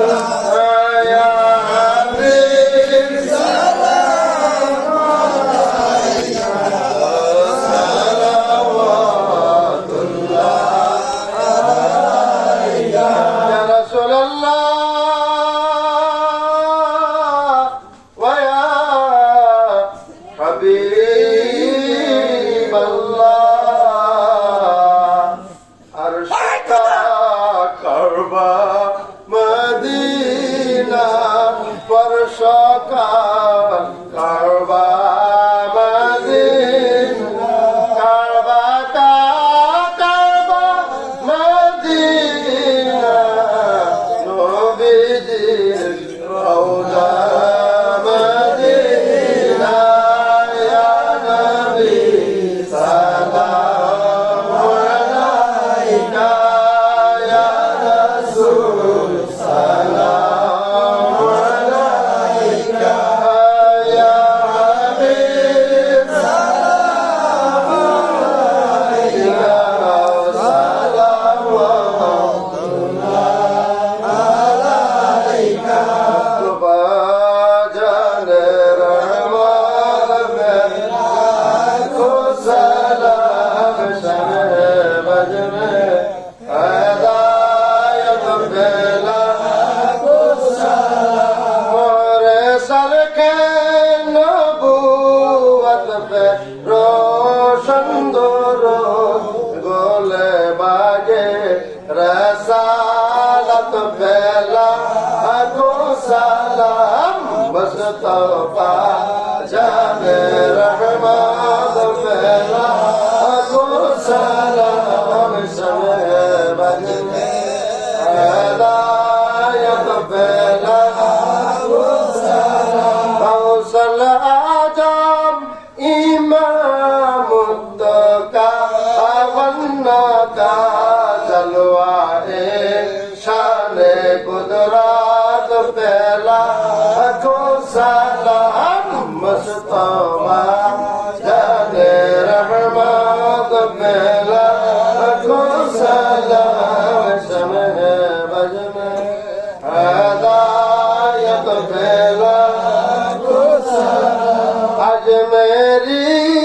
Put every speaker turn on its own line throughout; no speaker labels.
يا मेरी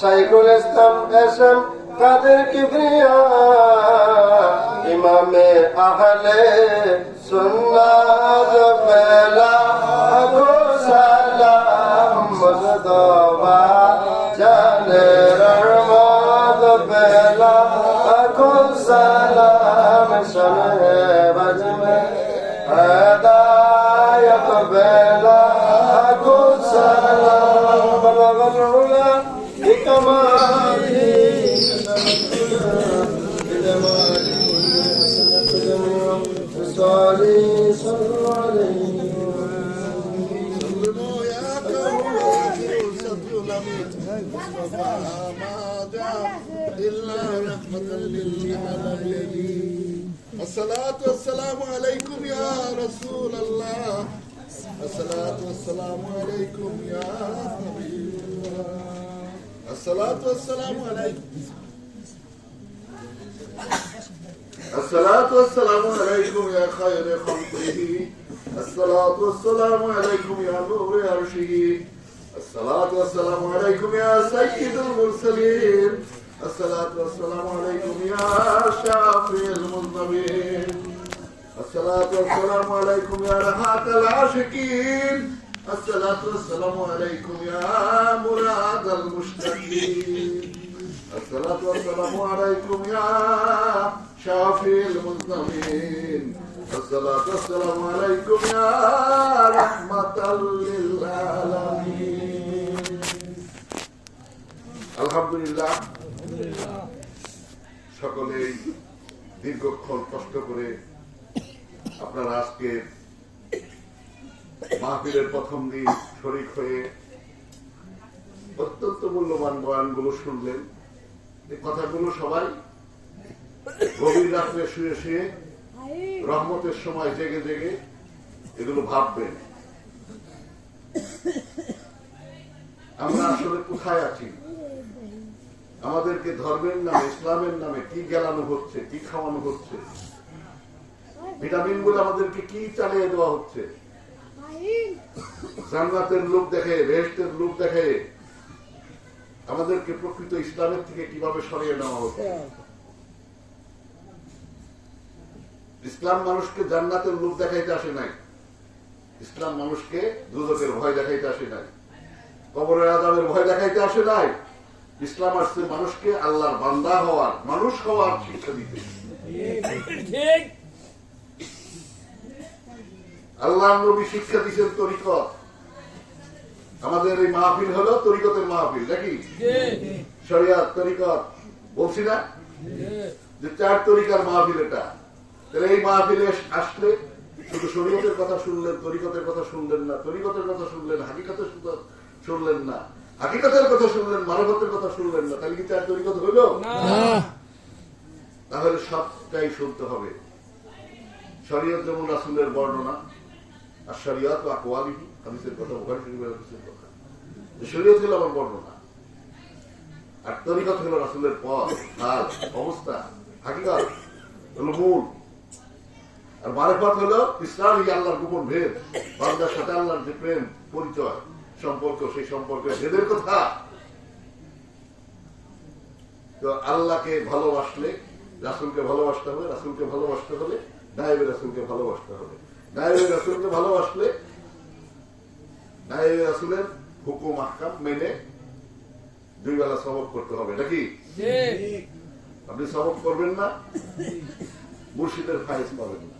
সাইকুল ইসলাম এসম কাদের কিবরিয়া। ইমামে আহলে সুন্নাত বেলা গো সালাম মুজতবা জানে রহমত বেলা গো সালাম
الصلاة والسلام عليكم يا رسول الله الصلاة والسلام عليكم يا حبيب الله الصلاة والسلام عليكم الصلاة والسلام عليكم يا خير خلقه. الصلاة والسلام عليكم يا نور عرشه. الصلاة والسلام عليكم يا سيد المرسلين. الصلاة والسلام عليكم يا شافي المذنبين. الصلاة والسلام عليكم يا رحاة العاشقين. الصلاة والسلام عليكم يا مراد المشتاقين. الصلاة والسلام عليكم يا شافي المذنبين الصلاة والسلام عليكم يا رحمة للعالمين আলহামদুলিল্লাহ সকলেই দীর্ঘক্ষণ কষ্ট করে আপনারা আজকে মাহফিলের প্রথম দিন শরিক হয়ে অত্যন্ত মূল্যবান বয়ানগুলো শুনলেন। এই কথাগুলো সবাই গভীর রাত্রে শুয়ে শুয়ে রহমতের সময় জেগে জেগে এগুলো ভাববেন। আমরা আসলে কোথায় আছি? আমাদেরকে ধর্মের নামে, ইসলামের নামে কি গেলানো হচ্ছে, কি খাওয়ানো হচ্ছে? ভিটামিনগুলো আমাদেরকে কি চালিয়ে দেওয়া হচ্ছে? জান্নাতের লোক দেখে রেস্টের লোক দেখে আমাদেরকে প্রকৃত ইসলামের থেকে কীভাবে সরিয়ে নেওয়া হচ্ছে ইসলাম মানুষকে জান্নাতের লোক দেখাইতে আসে নাই। ইসলাম মানুষকে দুদকের ভয় দেখাইতে আসে নাই। কবরের আদামের ভয় দেখাইতে আসে নাই। ইসলাম আসছে মানুষকে আল্লাহর বান্দা হওয়ার মানুষ হওয়ার শিক্ষা দিতে। আল্লাহ নবী শিক্ষা দিচ্ছেন তরিকত। আমাদের এই মাহফিল হলো তরিকতের মাহফিল নাকি? শরিয়াত তরিকত। বলছি না? যে চার তরিকার মাহফিল এটা। তাহলে এই মাহফিলে আসলে শুধু শরীয়তের কথা শুনলেন তরিকতের কথা শুনলেন না তরিকতের কথা শুনলেন হাকিকতের কথা শুনলেন না। হাকিকতের কথা শুনলেন মানবতের কথা শুনলেন না তাহলে কি চার তরিকত হইল? তাহলে সবটাই শুনতে হবে। শরীয়ত যেমন রাসুলের বর্ণনা আর শরীয়ত আকোয়ালিহি। হাদিসের কথা বুখারী শরীফের হাদিসের কথা। শরীয়ত হলো আমার বর্ণনা। আর তরিকত হলো রাসুলের পথ অবস্থা হলো মূল। আর হলো ইসলাম আল্লাহর গোপন ভেদ, বান্দার সাথে আল্লাহর যে প্রেম, পরিচয়, সম্পর্ক, সেই সম্পর্কে ভেদের কথা। তো আল্লাহকে ভালোবাসলে রাসুলকে ভালোবাসতে হবে, রাসুলকে ভালোবাসতে হলে নায়েবের রাসুলকে ভালোবাসতে হবে। নায়েবের রাসুলকে ভালোবাসলে রাসুলের হুকুম আহকাম মেনে দুই বেলা সবক করতে হবে নাকি আপনি সবক করবেন না? মুর্শিদের ফাইজ পাবেন না।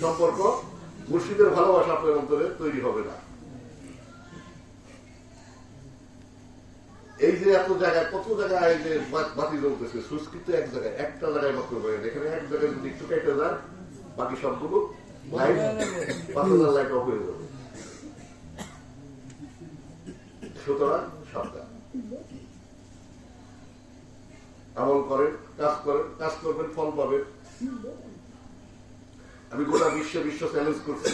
সম্পর্ক মুর্শিদের ভালোবাসা আপনার অন্তরে তৈরি হবে না। এই যে এত জায়গায় কত জায়গায় যে বাতি জ্বলতেছে সুইচ কিন্তু এক জায়গায় একটা জায়গায় মাত্র হয়ে এখানে এক জায়গায় যদি একটু কেটে যায় বাকি সবগুলো লাইট পাঁচ হাজার লাইট অফ হয়ে যাবে। সুতরাং সাবধান। আমল করেন, কাজ করেন, কাজ করবেন, ফল পাবেন। আমি গোটা বিশ্বে বিশ্ব চ্যালেঞ্জ করছি।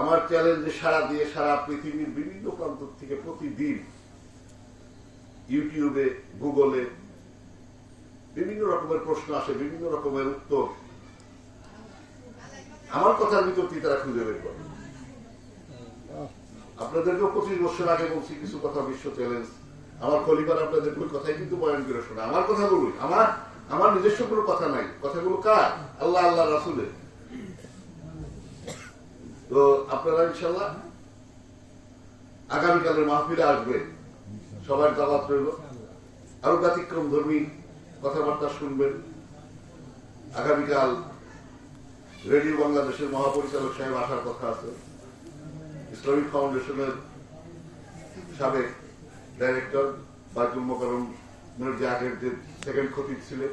আমার চ্যালেঞ্জে সারা দিয়ে সারা পৃথিবীর বিভিন্ন প্রান্ত থেকে প্রতিদিন ইউটিউবে, গুগলে বিভিন্ন রকমের প্রশ্ন আসে, বিভিন্ন রকমের উত্তর। আমার কথার দিয়ে তারা খুঁজে বের করে। আপনাদেরকেও পঁচিশ বছর আগে বলছি কিছু কথা বিশ্ব চ্যালেঞ্জ। আমার খলিফার আপনাদের ওই কথাই কিন্তু বয়ান করে শোনা আমার কথাগুলোই আমার আমার নিজস্ব কোনো কথা নাই। কথাগুলো কার? আল্লাহ আল্লাহ, রাসুলের। তো আপনারা ইনশাল্লাহ আগামীকালের মাহফিলে আসবেন। সবার দাওয়াত রইল। আরও ব্যতিক্রম ধর্মী কথাবার্তা শুনবেন। আগামীকাল রেডিও বাংলাদেশের মহাপরিচালক সাহেব আসার কথা আছে। ইসলামিক ফাউন্ডেশনের সাবেক ডাইরেক্টর বাইতুল মোকারম যে আগের যে সেকেন্ড খতিব ছিলেন,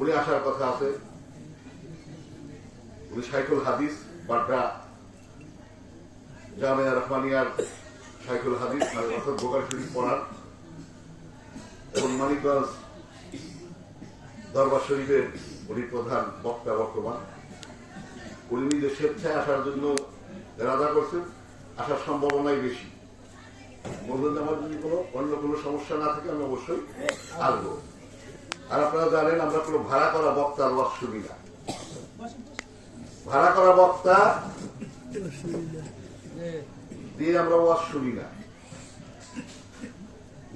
উনি আসার কথা আছে। উনি সাইকুল হাদিস, বাড্ডা জামিয়া রহমানিয়ার সাইকুল হাদিস মানে অর্থাৎ বোকার শরীফ পড়ার। এবং মানিকগঞ্জ দরবার শরীফের উনি প্রধান বক্তা, বর্তমান। উনি নিজের স্বেচ্ছায় আসার জন্য রাজা করছেন আসার সম্ভাবনাই বেশি। বললেন যে আমার যদি কোনো অন্য কোনো সমস্যা না থাকে আমি অবশ্যই আসব। আর আপনারা জানেন আমরা কোনো ভাড়া করা বক্তার ওয়াজ শুনি না। ভাড়া করা বক্তা দিয়ে আমরা ওয়াজ শুনি না।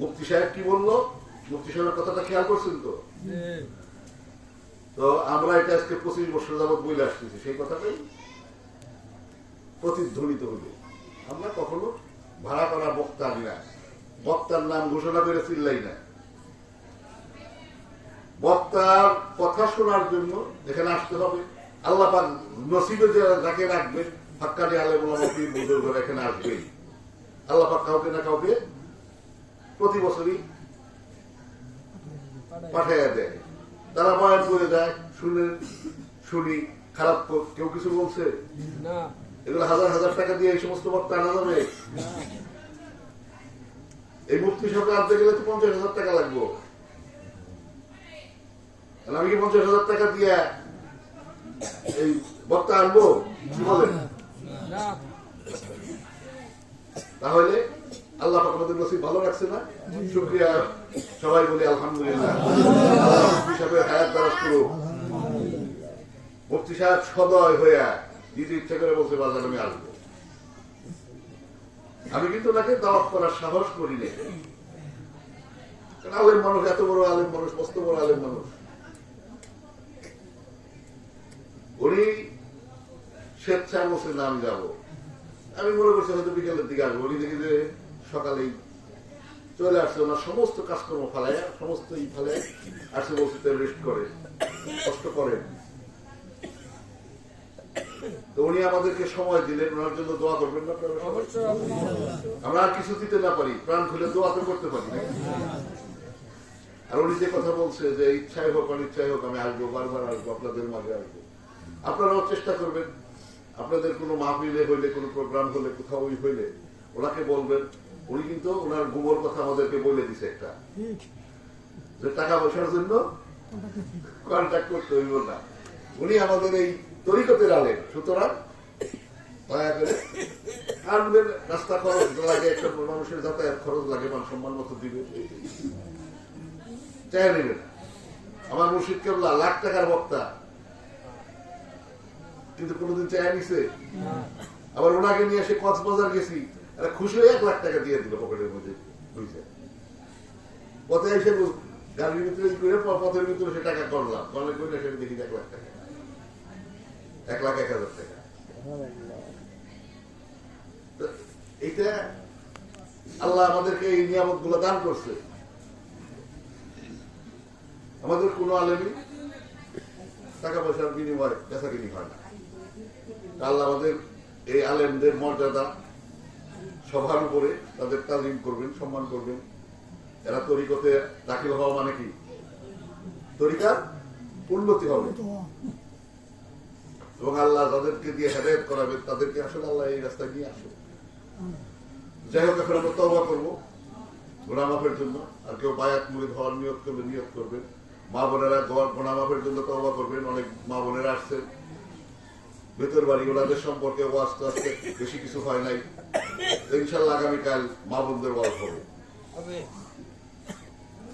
মুফতি সাহেব কি বলল? মুফতি সাহেবের কথাটা খেয়াল করছেন তো? তো আমরা এটা আজকে পঁচিশ বছর যাবৎ বইলে আসতেছি সেই কথাটাই প্রতিধ্বনিত হইল আমরা কখনো ভাড়া করা বক্তা না। বক্তার নাম ঘোষণা করে চিল্লাই না। বক্তার কথা শোনার জন্য এখানে আসতে হবে, আল্লাহ নসিবে যে যাকে রাখবেন ফাক্কানি আলেম ওলামা বুজুর্গ এখানে আসবেই। আল্লাহ কাউকে না কাউকে প্রতি বছরই পাঠাইয়া দেয়। তারা বয়ান করে দেয়, শুনে, শুনি, খারাপ কেউ কিছু বলছে?
না।
এগুলো হাজার হাজার টাকা দিয়ে এই সমস্ত বক্তা আনা যাবে এই মুক্তি সরকার আনতে গেলে তো পঞ্চাশ হাজার টাকা লাগবো। আমি কি পঞ্চাশ হাজার টাকা দিয়ে এই বক্তা আনব? তাহলে আল্লাহ আমাদের নসিব ভালো রাখছে না? শুক্রিয়া। সবাই বলি আলহামদুলিল্লাহ। সাহেবের হায়াত দ্বারা করুক। মুফতি সাহেব সদয় হইয়া দিদি ইচ্ছা করে বলছে, বাজার আমি আসব। আমি কিন্তু ওনাকে দাওয়াত করার সাহস করি নে আলেম মানুষ, এত বড় আলেম মানুষ, মস্ত বড় আলেম মানুষ। উনি স্বেচ্ছায় বলছে, না, আমি যাব। আমি মনে করছি হয়তো বিকেলের দিকে আসব। উনি দেখি যে সকালেই চলে আসছে, ওনার সমস্ত কাজকর্ম ফালায় সমস্ত ই ফালায় আসছে, বলছে রেস্ট করে কষ্ট করেন। তো উনি আমাদেরকে সময় দিলেন, ওনার জন্য দোয়া করবেন না আমরা আর কিছু দিতে না পারি, প্রাণ খুলে দোয়া তো করতে পারি আর উনি যে কথা বলছে যে ইচ্ছাই হোক, অনিচ্ছাই হোক, আমি আসব, বারবার আসব, আপনাদের মাঝে আসব। আপনারাও চেষ্টা করবেন, আপনাদের কোনো মাহফিলে হইলে, কোনো প্রোগ্রাম হলে, কোথাও ওই হইলে, ওনাকে বলবেন, উনি কিন্তু ওনার গোবর কথা আমাদেরকে বলে দিছে একটা। যে টাকা পয়সার জন্য কন্ট্যাক্ট করতে হইব না। উনি আমাদের এই তরিকতের আলেন সুতরাং দয়া করে আনবেন রাস্তা খরচ লাগে, একটা মানুষের যাতায়াত খরচ লাগে, মান সম্মান মতো দিবে চাই নেবেন। আমার মুর্শিদ কেবলা, লাখ টাকার বক্তা। কিন্তু কোনোদিন চায় নিছে? আবার ওনাকে নিয়ে এসে কক্সবাজার গেছি খুশি হয়ে এক লাখ টাকা দিয়ে দিল পকেটের মধ্যে বুঝছে পথে এসে গাড়ির ভিতরে পথের ভিতরে সে টাকা করলাম করলে করে এসে দেখি এক লাখ টাকা। এক লাখ এক হাজার টাকা। তো এইটা আল্লাহ আমাদেরকে এই নিয়ামতগুলো দান করছে। আমাদের কোনো আলেমি টাকা পয়সার বিনিময় বেচা কিনি হয় না। আল্লাহ আমাদের এই আলেমদের মর্যাদা সবার উপরে তাদের তালিম করবেন, সম্মান করবেন। এরা তরিকতে দাখিল হওয়া মানে কি? তরিকার উন্নতি হবে। এবং আল্লাহ যাদেরকে দিয়ে হেদায়ত করাবেন, তাদেরকে আসলে আল্লাহ এই রাস্তায় নিয়ে আসবে যাই হোক, এখন আমরা তবা করব গোনা মাফের জন্য। আর কেউ বায়াত মুড়ি হওয়ার নিয়োগ করলে নিয়োগ করবেন। মা বোনেরা গোনা মাফের জন্য তবা করবেন। অনেক মা বোনেরা আসছেন ভেতর বাড়ি ওনাদের সম্পর্কে ওয়াজ তো আজকে বেশি কিছু হয় নাই। ইনশাল্লাহ আগামীকাল মা বোনদের ওয়াজ হবে।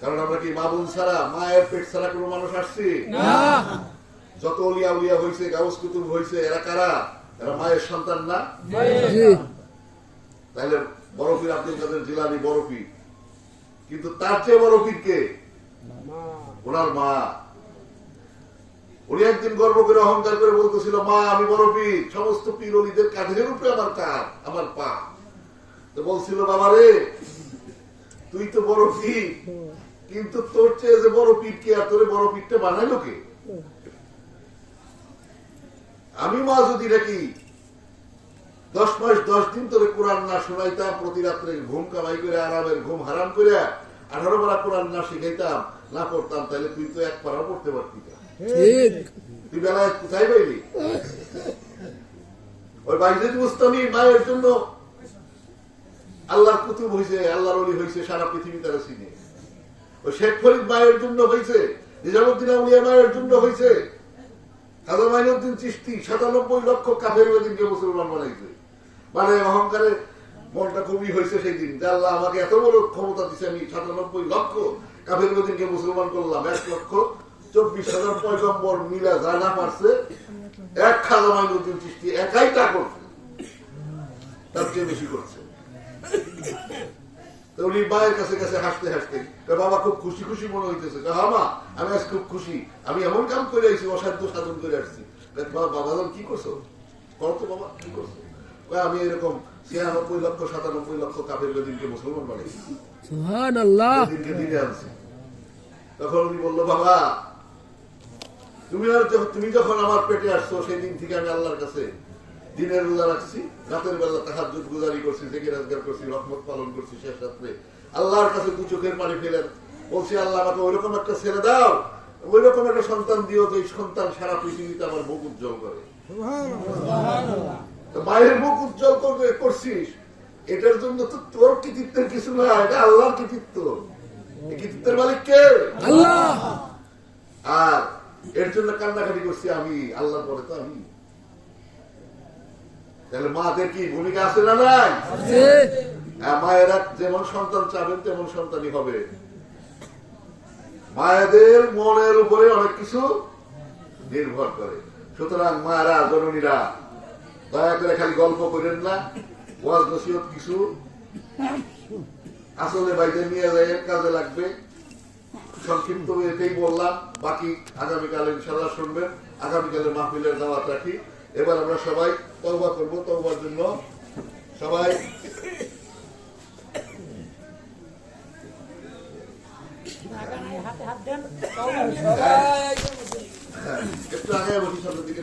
কারণ আমরা কি মা বোন ছাড়া, মায়ের পেট ছাড়া কোনো মানুষ আসছি?
না।
যত উলিয়া উলিয়া হয়েছে গাউস কুতুব হয়েছে এরা কারা? এরা মায়ের সন্তান না? তাহলে বড় পীর আব্দুল কাদের জিলানি বড় কিন্তু তার চেয়ে বড় পীর কে? ওনার মা। উনি একদিন গর্ব করে অহংকার করে বলতেছিল মা আমি বড় পীর সমস্ত পীর অলিদের কাঁধের উপরে আমার কাঁধ আমার পা। তো বলছিল বাবা রে তুই তো বড় পীর কিন্তু তোর চেয়ে যে বড় পীর কে আর তোরে বড় পীরটা বানাইলো কে? আমি মা যদি নাকি দশ মাস দশ দিন তোরে কোরআন না শোনাইতাম প্রতি রাত্রে ঘুম কামাই করে আরামের ঘুম হারাম করে আঠারো বেলা কোরআন না শিখাইতাম না পড়তাম তাহলে তুই তো এক পারাও পড়তে পারতি না। তুই বেলায় কোথায় পাইলি? ওই বাইজেদ মুস্তানি মায়ের জন্য আল্লাহর কুতুব হয়েছে আল্লাহর অলি হয়েছে সারা পৃথিবী তারা চিনে। ওই শেখ ফরিদ মায়ের জন্য হয়েছে নিজামুদ্দিন আউলিয়া মায়ের জন্য হয়েছে খাজা মাইনুদ্দিন চিস্তি সাতানব্বই লক্ষ কাফের দিনকে মুসলমান বানাইছে। মানে অহংকারে মনটা খুবই হয়েছে সেই দিন। আল্লাহ আমাকে এত বড় ক্ষমতা দিচ্ছে আমি সাতানব্বই লক্ষ কাফের দিনকে মুসলমান করলাম, এক লক্ষ চব্বিশ হাজার পয়গম্বর মিলা যা না পারছে এক খাজা মাইনুদ্দিন চিস্তি একাই তা করছে। তার চেয়ে বেশি করছে। তো উনি মায়ের কাছে কাছে হাসতে হাসতে। বাবা খুব খুশি খুশি মনে হইতেছে। হ্যাঁ মা আমি আজ খুব খুশি। আমি এমন কাম করে আইছি অসাধ্য সাধন করে আসছি। কয়, বাবা কি করছ? করো তো বাবা কি করছ? আমি এরকম ছিয়ানব্বই লক্ষ সাতানব্বই লক্ষ কাপের বেদিনকে মুসলমান বানাইছি। তখন উনি বলল বাবা তুমি আর তুমি যখন আমার পেটে আসছো সেই দিন থেকে আমি আল্লাহর কাছে দিনের রোজা রাখছি রাতের বেলা তাহার গুজারি করছি থেকে রাজগার করছি রহমত পালন করছি শেষ রাত্রে। আল্লাহর কাছে দু চোখের পানি ফেলেন বলছি আল্লাহ আমাকে ওইরকম একটা ছেড়ে দাও ওইরকম একটা সন্তান দিও যে সন্তান সারা পৃথিবীতে আমার মুখ উজ্জ্বল করে। মায়ের মুখ উজ্জ্বল করবে করছিস? এটার জন্য তো তোর কৃতিত্বের কিছু না এটা আল্লাহর কৃতিত্ব। কৃতিত্বের মালিক কে?
আল্লাহ।
আর এর জন্য কান্নাকাটি করছি আমি আল্লাহর পরে তো আমি। তাহলে মাদের কি ভূমিকা আছে না নাই? হ্যাঁ, মায়েরা যেমন সন্তান চাবেন তেমন সন্তানই হবে। মায়েদের মনের উপরে অনেক কিছু নির্ভর করে। সুতরাং মায়েরা জননীরা দয়া করে খালি গল্প করেন না। ওয়াজ নসিহত কিছু আসলে বাইরে নিয়ে যায় কাজে লাগবে। সংক্ষিপ্ত এটাই বললাম। বাকি আগামীকালে ইনশাল্লাহ শুনবেন। আগামীকালে মাহফিলের দাওয়াত রাখি এবার আমরা সবাই তওবা করব তওবার জন্য। সবাই। একটু আগে বসি সামনের দিকে।